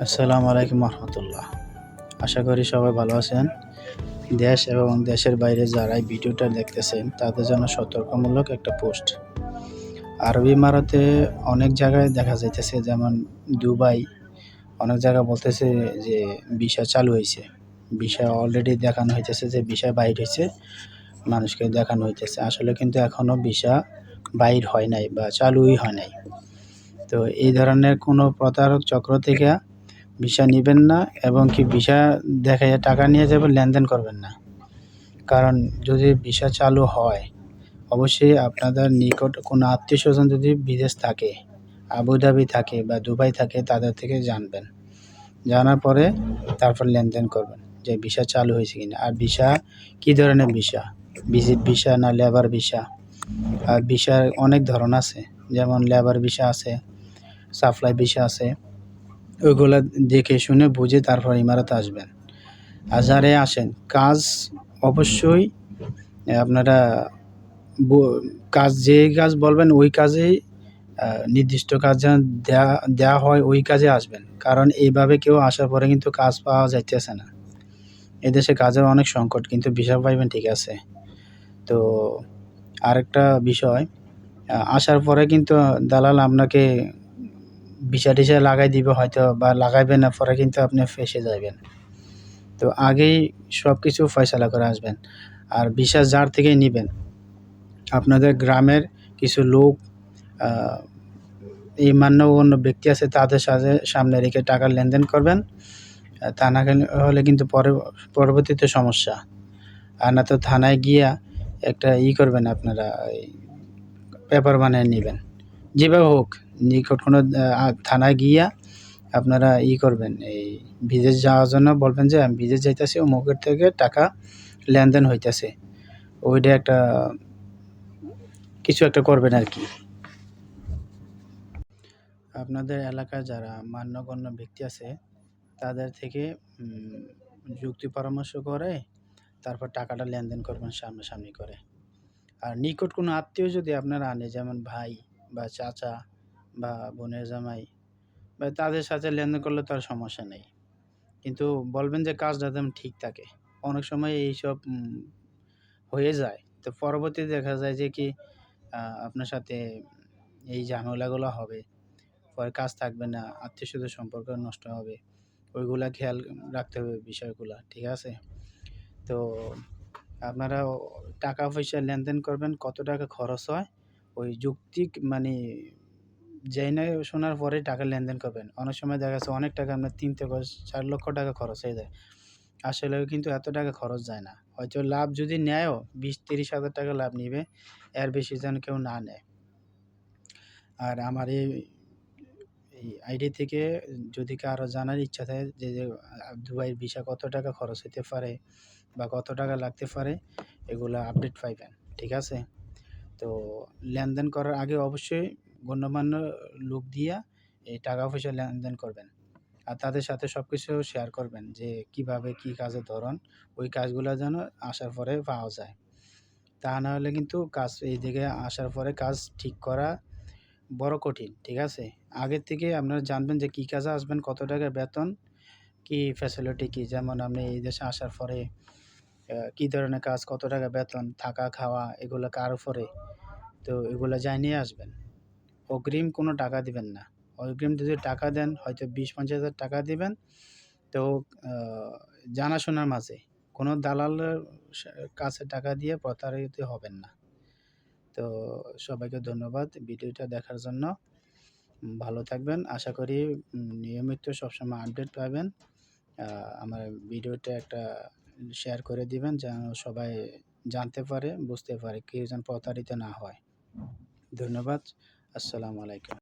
আসসালামু আলাইকুম রহমতুল্লাহ। আশা করি সবাই ভালো আছেন। দেশ এবং দেশের বাইরে যারা এই ভিডিওটা দেখতেছেন, তাদের জন্য সতর্কমূলক একটা পোস্ট। আরবি ইমারতে অনেক জায়গায় দেখা যাইতেছে, যেমন দুবাই, অনেক জায়গা বলতেছে যে ভিসা চালু হয়েছে ভিসা অলরেডি দেখানো হইতেছে যে ভিসা বাইর হয়েছে মানুষকে দেখানো হইতেছে। আসলে কিন্তু এখনও ভিসা বাইর হয় নাই বা চালুই হয় নাই। তো এই ধরনের কোনো প্রতারক চক্র থেকে ভিসা নেবেন না এবং কি ভিসা দেখা যায় টাকা নিয়ে যাবেন, লেনদেন করবেন না। কারণ যদি ভিসা চালু হয়, অবশ্যই আপনাদের নিকট কোনো আত্মীয় স্বজন যদি বিদেশ থাকে, আবুধাবি থাকে বা দুবাই থাকে, তাদের থেকে জানবেন। জানার পরে তারপর লেনদেন করবেন যে ভিসা চালু হয়েছে কিনা। আর ভিসা, কী ধরনের ভিসা? ভিজিট ভিসা না লেবার ভিসা? আর ভিসার অনেক ধরন আছে। যেমন লেবার ভিসা আছে, সাপ্লাই ভিসা আছে। ওইগুলো দেখে শুনে বুঝে তারপর ইমারতে আসবেন। আর আসেন, কাজ অবশ্যই আপনারা কাজ যে কাজ বলবেন ওই কাজেই নির্দিষ্ট কাজ যেন দেয়া দেওয়া হয় ওই কাজে আসবেন। কারণ এইভাবে কেউ আসার পরে কিন্তু কাজ পাওয়া যাইতেছে না। এদেশে কাজের অনেক সংকট, কিন্তু ভিসা পাইবেন ঠিক আছে। তো আরেকটা বিষয় আসার পরে কিন্তু দালাল আপনাকে ভিসা টিসা লাগাই দিবে হয়তো বা লাগাইবে না, পরে কিন্তু আপনি ফেসে যাবেন তো আগেই সব কিছু ফয়সালা করে আসবেন আর ভিসা যার থেকেই নেবেন। আপনাদের গ্রামের কিছু লোক এই মান্যগণ্য ব্যক্তি আছে, তাদের সাথে সামনে রেখে টাকার লেনদেন করবেন। তা না হলে কিন্তু পরে, পরবর্তীতে সমস্যা। আর না তো থানায় গিয়া একটা ই করবেন আপনারা পেপার বানিয়ে নেবেন। যেভাবে হোক। নিকট কোনো থানায় গিয়া আপনারা ই করবেন। এই বিদেশ যাওয়ার জন্য বলবেন যে, আমি বিদেশ যাইতেছি, অমুকের থেকে টাকা লেনদেন হইতেছে। ওইটা একটা, কিছু একটা করবেন আর কি। আপনাদের এলাকায় যারা মান্যগণ্য ব্যক্তি আছে, তাদের থেকে যুক্তি পরামর্শ করে, তারপর টাকাটা লেনদেন করবেন সামনাসামনি করে। আর নিকট কোনো আত্মীয় যদি আপনারা আনে, যেমন ভাই বা চাচা বা বোনের জামাই বা তাদের সাথে লেনদেন করলে তো আর সমস্যা নেই। কিন্তু বলবেন যে কাজটা যেন ঠিক থাকে। অনেক সময় এইসব হয়ে যায়। তো পরবর্তী দেখা যায় যে কি আপনার সাথে এই ঝামেলাগুলো হবে, পরে কাজ থাকবে না আত্মীয় স্বজন সম্পর্ক নষ্ট হবে, ওইগুলা খেয়াল রাখতে হবে বিষয়গুলো, ঠিক আছে? তো আপনারা টাকা পয়সা লেনদেন করবেন, কত টাকা খরচ হয়? ওই যুক্তিক মানে জেনে শোনার পরে টাকা লেনদেন করবেন। অনেক সময় দেখা যাচ্ছে অনেক টাকা আপনার তিন থেকে চার লক্ষ টাকা খরচ হয়ে যায়। আসলে কিন্তু এত টাকা খরচ যায় না। হয়তো লাভ যদি নেয়ও, বিশ তিরিশ হাজার টাকা লাভ নিবে, এর বেশি যেন কেউ না নেয়। আর আমার এই আইডি থেকে যদি কারও জানার ইচ্ছা থাকে যে দুবাইয়ের ভিসা কত টাকা খরচ হতে পারে বা কত টাকা লাগতে পারে, এগুলো আপডেট পাইবেন। ঠিক আছে? তো লেনদেন করার আগে অবশ্যই গণ্যমান্য লোক দিয়া এই টাকা পয়সা লেনদেন করবেন। আর তাদের সাথে সব কিছু শেয়ার করবেন যে কীভাবে কি কাজের ধরন, ওই কাজগুলো যেন আসার পরে পাওয়া যায়। তা না হলে কিন্তু কাজ এই দিকে আসার পরে কাজ ঠিক করা বড় কঠিন, ঠিক আছে? আগের থেকে আপনারা জানবেন যে কী কাজে আসবেন, কত টাকা বেতন, কি ফ্যাসিলিটি কি, যেমন আপনি এই দেশে আসার পরে কী ধরনের কাজ, কত টাকা বেতন, থাকা, খাওয়া, এগুলো কার উপরে? তো এগুলো জানিয়ে আসবেন। অগ্রিম কোনো টাকা দিবেন না। অগ্রিম যদি টাকা দেন, হয়তো বিশ পঞ্চাশ হাজার টাকা দিবেন। তো জানাশোনার মাঝে কোনো দালালের কাছে টাকা দিয়ে প্রতারিত হবেন না। তো, সবাইকে ধন্যবাদ ভিডিওটা দেখার জন্য। ভালো থাকবেন। আশা করি নিয়মিত সবসময় আপডেট পাবেন। আমার ভিডিওটা একটা শেয়ার করে দিবেন যেন সবাই জানতে পারে, বুঝতে পারে কেউ যেন প্রতারিত না হয়। ধন্যবাদ। আসসালামু আলাইকুম।